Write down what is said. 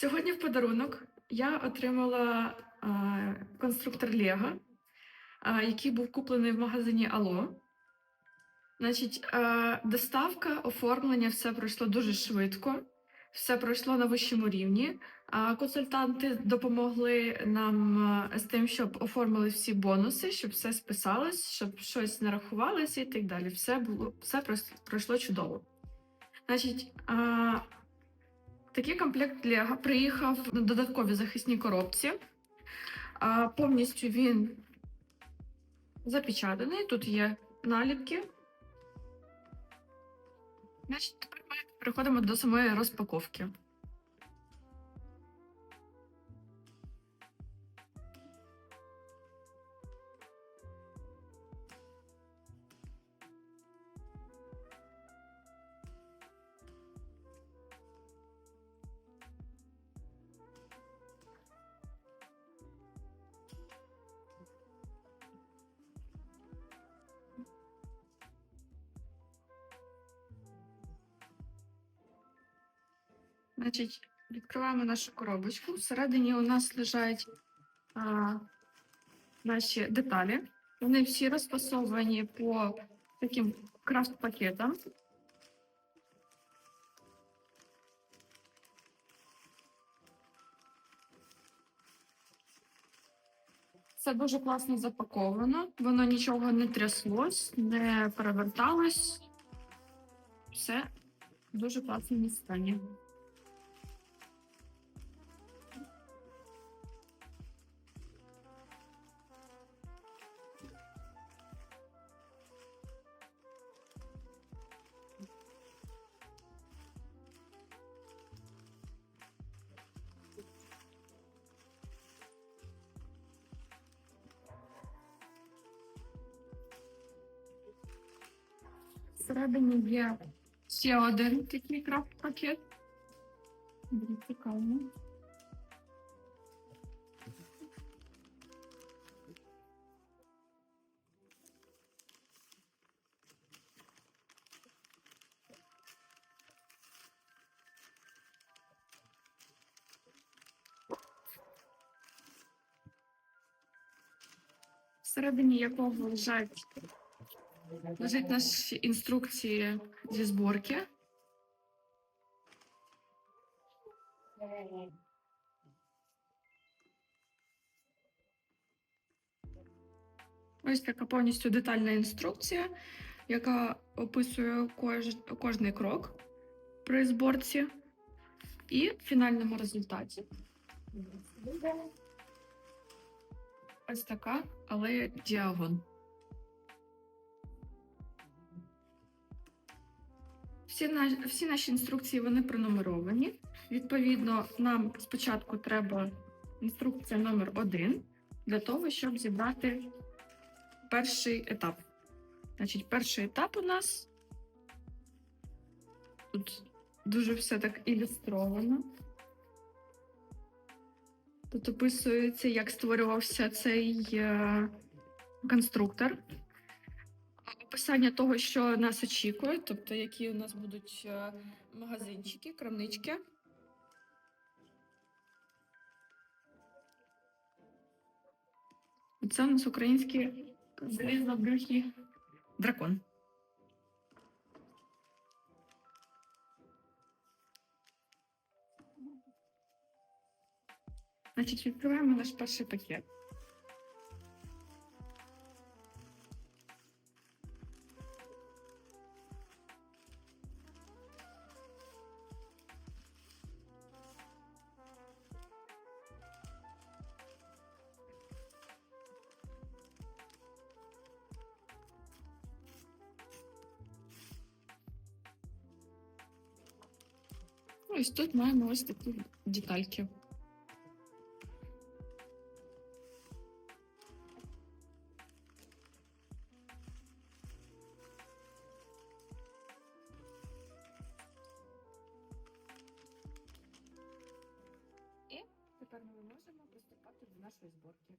Сьогодні в подарунок я отримала конструктор Лего, який був куплений в магазині Ало. Значить, доставка, оформлення все пройшло дуже швидко, все пройшло на вищому рівні. Консультанти допомогли нам з тим, щоб оформили всі бонуси, щоб все списалось, щоб щось нарахувалося і так далі. Все було все пройшло чудово. Значить, Такий комплект Лего приїхав на додаткові захисні коробці. А, повністю він запечатаний. Тут є наліпки. Значить, тепер ми переходимо до самої розпаковки. Значить, відкриваємо нашу коробочку. Всередині у нас лежать а, наші деталі. Вони всі розфасовані по таким крафт-пакетам. Це дуже класно запаковано, воно нічого не тряслось, не переверталось. Все дуже класному стані. Всередині є ще один такий крафт-пакет. Цікаво. Всередині якого лежать лежать наші інструкції зі зборки. Ось така повністю детальна інструкція, яка описує кож... кожний крок при зборці і в фінальному результаті. Ось така, але діагон. Всі, на... всі наші інструкції вони пронумеровані. Відповідно, нам спочатку треба інструкція номер один для того, щоб зібрати перший етап. Значить, перший етап у нас тут дуже все так ілюстровано. Тут описується, як створювався цей е, конструктор описання того, що нас очікує, тобто які у нас будуть е, магазинчики, крамнички. Це у нас український залізнобрюхий дракон. Значить, відкриваємо наш перший пакет. Ось тут маємо ось такі детальки. І тепер ми можемо приступати до нашої зборки.